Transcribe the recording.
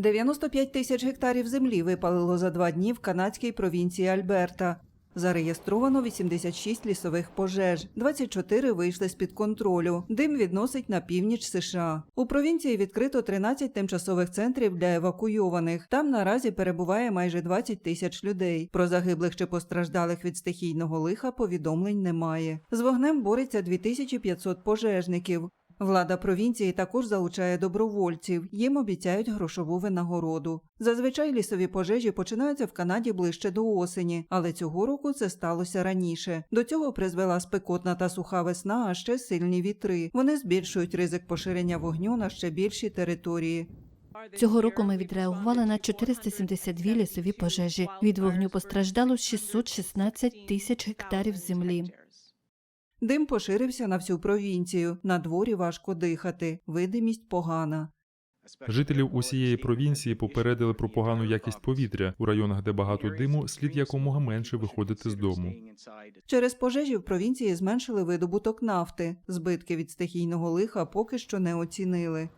95 тисяч гектарів землі випалило за два дні в канадській провінції Альберта. Зареєстровано 86 лісових пожеж, 24 вийшли з-під контролю. Дим відносить на північ США. У провінції відкрито 13 тимчасових центрів для евакуйованих. Там наразі перебуває майже 20 тисяч людей. Про загиблих чи постраждалих від стихійного лиха повідомлень немає. З вогнем бореться 2500 пожежників. Влада провінції також залучає добровольців, їм обіцяють грошову винагороду. Зазвичай лісові пожежі починаються в Канаді ближче до осені, але цього року це сталося раніше. До цього призвела спекотна та суха весна, а ще сильні вітри. Вони збільшують ризик поширення вогню на ще більші території. Цього року ми відреагували на 472 лісові пожежі. Від вогню постраждало 616 тисяч гектарів землі. Дим поширився на всю провінцію. На дворі важко дихати, видимість погана. Жителів усієї провінції попередили про погану якість повітря у районах, де багато диму, слід якомога менше виходити з дому. Через пожежі в провінції зменшили видобуток нафти. Збитки від стихійного лиха поки що не оцінили.